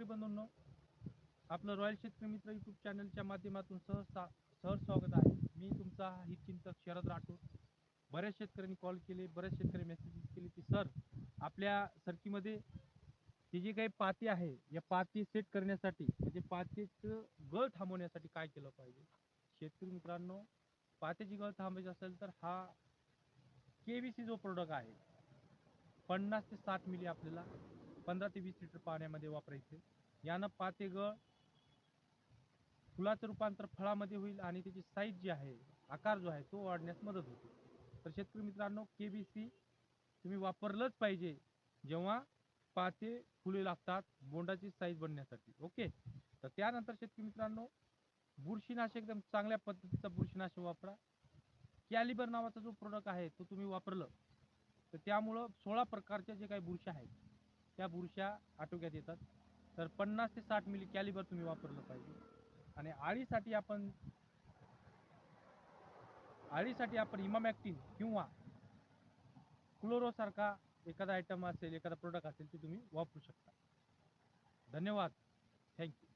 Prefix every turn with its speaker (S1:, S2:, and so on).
S1: शेतकरी बंधूंनो आपलं रॉयल शेतकरी मित्र यूट्यूब चॅनलच्या माध्यमातून सहसा सहज स्वागत आहे. मी तुमचा हितचिंतक शरद राठोड. बऱ्याच शेतकऱ्यांनी कॉल केले बऱ्याच शेतकरी मेसेजेस केले की सर आपल्या सरकीमध्ये हे जे काही पाती आहे या पाती सेट करण्यासाठी म्हणजे पातीचं गळ थांबवण्यासाठी काय केलं पाहिजे? शेतकरी मित्रांनो पात्याची गळ थांबायची असेल तर हा के सी जो प्रोडक्ट आहे पन्नास ते साठ मिली आपल्याला पंधरा ते वीस लिटर पाण्यामध्ये वापरायचे. यानं पाते गळ फुलाचं रूपांतर फळामध्ये होईल आणि त्याची साईज जी आहे आकार जो आहे तो वाढण्यास मदत होते. तर शेतकरी मित्रांनो के बी सी तुम्ही वापरलंच पाहिजे जेव्हा पाते फुले लागतात बोंडाची साईज बनण्यासाठी. ओके तर त्यानंतर शेतकरी मित्रांनो बुरशीनाशक एकदम चांगल्या पद्धतीचा बुरशीनाशक वापरा. कॅलिबर नावाचा जो प्रोडक्ट आहे तो तुम्ही वापरलं. तर त्यामुळं सोळा प्रकारच्या जे काही बुरशी आहेत त्या बुरशा आटोक्यात येतात. तर पन्नास ते साठ मिली कॅलिबर तुम्ही वापरलं पाहिजे. आणि आळीसाठी आपण आळीसाठी आपण इमामॅक्टिन किंवा क्लोरोसारखा एखादा आयटम असेल एखादा प्रोडक्ट असेल ते तुम्ही वापरू शकता. धन्यवाद. थँक्यू